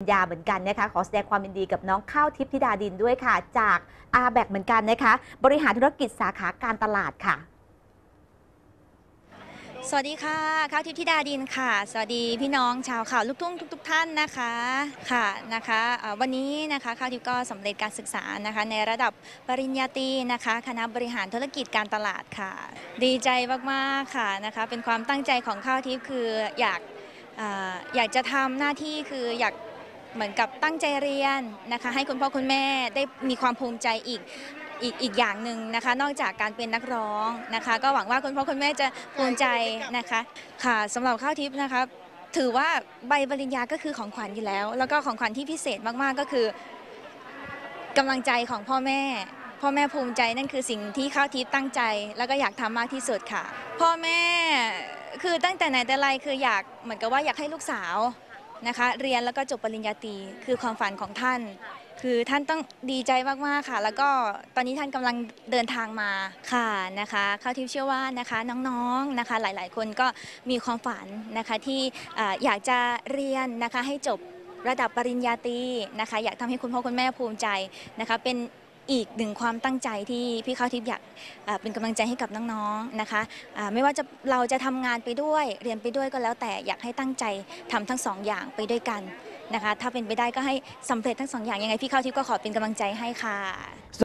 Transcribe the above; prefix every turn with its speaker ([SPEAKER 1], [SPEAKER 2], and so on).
[SPEAKER 1] ยาเหมือนกันนะคะขอแสดงความยินดีกับน้องข้าวทิพย์ธิดาดินด้วยค่ะ จากอาแบกเหมือนกันนะคะ บริหารธุรกิจสาขาการตลาดค่ะ
[SPEAKER 2] สวัสดีค่ะข้าวทิพย์ธิดาดินค่ะ สวัสดีพี่น้องชาวข่าวลูกทุ่งทุก ๆ ท่านนะคะค่ะนะคะวันนี้นะคะข้าวทิพย์ก็สำเร็จการศึกษานะคะในระดับปริญญาตรีนะคะคณะบริหารธุรกิจการตลาดค่ะ ดีใจมากๆค่ะนะคะเป็นความตั้งใจของข้าวทิพย์คืออยากเอ่ออยากจะทำหน้าที่คืออยาก เหมือนกับตั้งใจเรียนนะคะ ให้คุณพ่อคุณแม่ได้มีความภูมิใจอีกอีกอีกอย่างหนึ่งนะคะ นอกจากการเป็นนักร้องนะคะ ก็หวังว่าคุณพ่อคุณแม่จะภูมิใจนะคะค่ะสำหรับข้าวทิพย์นะคะถือว่าใบปริญญาก็คือของขวัญอยู่แล้ว แล้วก็ของขวัญที่พิเศษมากๆก็คือกำลังใจของพ่อแม่ พ่อแม่ภูมิใจนั่นคือสิ่งที่ข้าวทิพย์ตั้งใจ แล้วก็อยากทำมากที่สุดค่ะ พ่อแม่คือตั้งแต่ไหนแต่ไรคืออยากเหมือนกับว่าอยากให้ลูกสาว นะคะ เรียนแล้วก็จบปริญญาตรีคือความฝันของท่าน คือท่านต้องดีใจมากๆค่ะ แล้วก็ตอนนี้ท่านกำลังเดินทางมาค่ะนะคะข้าวทิพย์เชื่อว่านะคะน้องๆนะคะหลายๆ คนก็มีความฝันนะคะที่เอ่ออยากจะเรียนนะคะให้จบระดับปริญญาตรีนะคะ อยากทำให้คุณพ่อคุณแม่ภูมิใจนะคะ เป็น อีกหนึ่งความตั้งใจที่พี่ข้าวทิพย์อยากเป็นกำลังใจให้กับน้องๆนะคะไม่ว่าจะเราจะทำงานไปด้วยเรียนไปด้วยก็แล้วแต่อยากให้ตั้งใจทำทั้งสองอย่างไปด้วยกันนะคะถ้าเป็นไปได้ก็ให้สำเร็จทั้งสองอย่างยังไงพี่ข้าวทิพย์ก็ขอเป็นกำลังใจให้ค่ะ